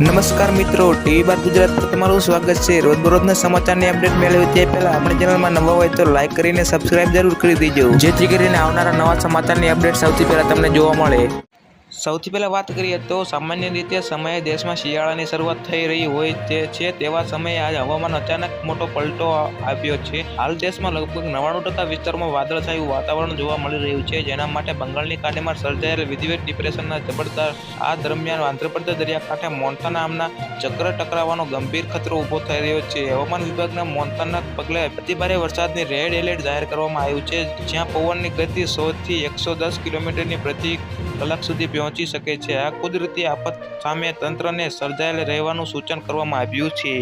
નમસ્કાર મિત્રો, ટીવી બાર ગુજરાત પર તમારું સ્વાગત છે. રોજબરોજના સમાચારની અપડેટ મેળવી તે પહેલા આપણી ચેનલમાં નવા હોય તો લાઈક કરીને સબસ્ક્રાઇબ જરૂર કરી દેજો. જેથી કરીને આવનારા નવા સમાચારની અપડેટ સૌથી પહેલા તમને જોવા મળે. સૌથી પહેલાં વાત કરીએ તો સામાન્ય રીતે સમયે દેશમાં શિયાળાની શરૂઆત થઈ રહી હોય તે છે તેવા સમયે આજ હવામાન અચાનક મોટો પલટો આવ્યો છે. હાલ દેશમાં લગભગ નવ્વાણું ટકા વિસ્તારમાં વાદળછાયું વાતાવરણ જોવા મળી રહ્યું છે, જેના માટે બંગાળની ખાડીમાં સર્જાયેલ વિધિવત ડિપ્રેશનના જબરદાર આ દરમિયાન આંધ્રપ્રદેશ દરિયાકાંઠે મોન્થાના નામના ચક્ર ટકરાવવાનો ગંભીર ખતરો ઊભો થઈ રહ્યો છે. હવામાન વિભાગના મોન્થાના પગલે અતિભારે વરસાદની રેડ એલર્ટ જાહેર કરવામાં આવ્યું છે, જ્યાં પવનની ગતિ સોથી એકસો દસ કિલોમીટરની પ્રતિ કલાક સુધી પહોંચી શકે છે. આ કુદરતી આફત સામે તંત્રને સર્જાયેલ રહેવાનું સૂચન કરવામાં આવ્યું છે.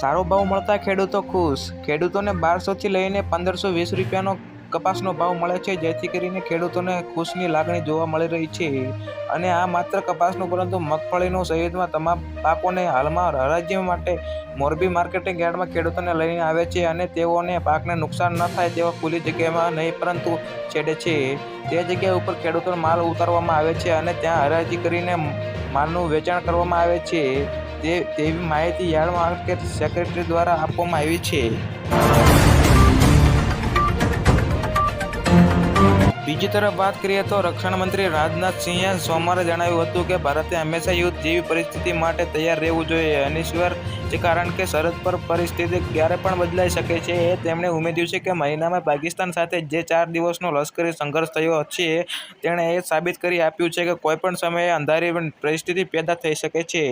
સારો ભાવ મળતા ખેડૂતો ખુશ. ખેડૂતોને બારસોથી લઈને પંદરસો વીસ રૂપિયાનો કપાસનો ભાવ મળે છે, જેથી કરીને ખેડૂતોને ખુશની લાગણી જોવા મળી રહી છે. અને આ માત્ર કપાસનું, પરંતુ મગફળીનું સહિતમાં તમામ પાકોને હાલમાં હરાજ્ય માટે મોરબી માર્કેટિંગ યાર્ડમાં ખેડૂતોને લઈને આવે છે અને તેઓને પાકને નુકસાન ન થાય તેવા ખુલ્લી જગ્યામાં નહીં, પરંતુ છેડે છે. તે જગ્યા ઉપર ખેડૂતોનો માલ ઉતારવામાં આવે છે અને ત્યાં હરાજી કરીને માલનું વેચાણ કરવામાં આવે છે. તે, તેવી માહિતી યાર્ડ માર્કેટ સેક્રેટરી દ્વારા આપવામાં આવી છે. બીજી તરફ વાત કરીએ તો રક્ષણ મંત્રી રાજનાથ સિંહે સોમવારે જણાવ્યું હતું કે ભારતે હંમેશા યુદ્ધ જેવી પરિસ્થિતિ માટે તૈયાર રહેવું જોઈએ. અનિશ્વર છે કારણ કે સરહદ પર પરિસ્થિતિ ક્યારે પણ બદલાઈ શકે છે. એ તેમણે ઉમેર્યું છે કે મહિનામાં પાકિસ્તાન સાથે જે ચાર દિવસનો લશ્કરી સંઘર્ષ થયો છે, તેણે એ સાબિત કરી આપ્યું છે કે કોઈપણ સમયે અંધારી પરિસ્થિતિ પેદા થઈ શકે છે.